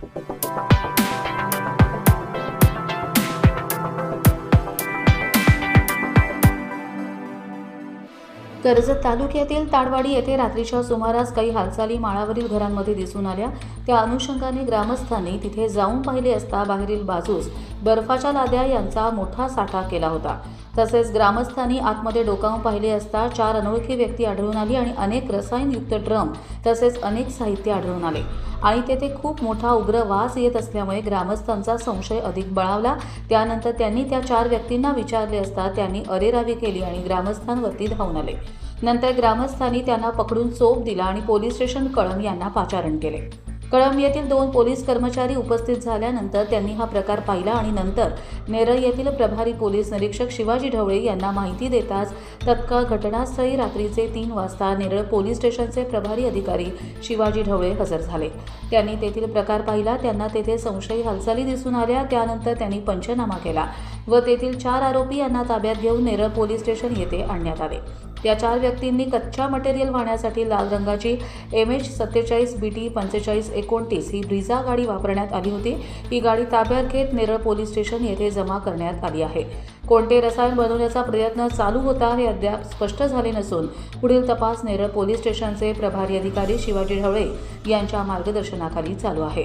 कर्जत तालुक्यातील ताडवाडी येथे रात्रीच्या सुमारास काही हालचाली माळावरील घरांमध्ये दिसून आल्या. त्या अनुषंगाने ग्रामस्थांनी तिथे जाऊन पाहिले असता बाहेरील बाजूस बर्फाच्या लाद्या यांचा मोठा साठा केला होता. तसेच ग्रामस्थांनी आतमध्ये डोकावून पाहिले असता चार अनोळखी व्यक्ती आढळून आली आणि अनेक रसायनयुक्त ड्रम तसेच अनेक साहित्य आढळून आले. आणि तेथे खूप मोठा उग्र वास येत असल्यामुळे ग्रामस्थांचा संशय अधिक बळावला. त्यानंतर त्यांनी त्या चार व्यक्तींना विचारले असता त्यांनी अरेरावी केली आणि ग्रामस्थांवरती धावून आले. नंतर ग्रामस्थांनी त्यांना पकडून चोप दिला आणि पोलीस स्टेशन कळम यांना पाचारण केले. कळंब येथील दोन पोलीस कर्मचारी उपस्थित झाल्यानंतर त्यांनी हा प्रकार पाहिला आणि नंतर नेरळ येथील प्रभारी पोलीस निरीक्षक शिवाजी ढवळे यांना माहिती देताच तत्काळ घटनास्थळी रात्रीचे तीन वाजता नेरळ पोलीस स्टेशनचे प्रभारी अधिकारी शिवाजी ढवळे हजर झाले. त्यांनी तेथील प्रकार पाहिला त्यांना तेथे संशयी हालचाली दिसून आल्या त्यानंतर त्यांनी पंचनामा केला व तेथील चार आरोपी यांना ताब्यात घेऊन नेरळ पोलीस स्टेशन येथे आणण्यात आले. या चार व्यक्तींनी कच्च्या मटेरियल वाहण्यासाठी लाल रंगाची एम एच सत्तेचाळीस बी टी पंचेचाळीस एकोणतीस ही ब्रिझा गाडी वापरण्यात आली होती. ही गाडी ताब्यात घेत नेरळ पोलीस स्टेशन येथे जमा करण्यात आली आहे. कोणते रसायन बनवण्याचा प्रयत्न चालू होता हे अद्याप स्पष्ट झाले नसून पुढील तपास नेरळ पोलीस स्टेशनचे प्रभारी अधिकारी शिवाजी ढवळे यांच्या मार्गदर्शनाखाली चालू आहे.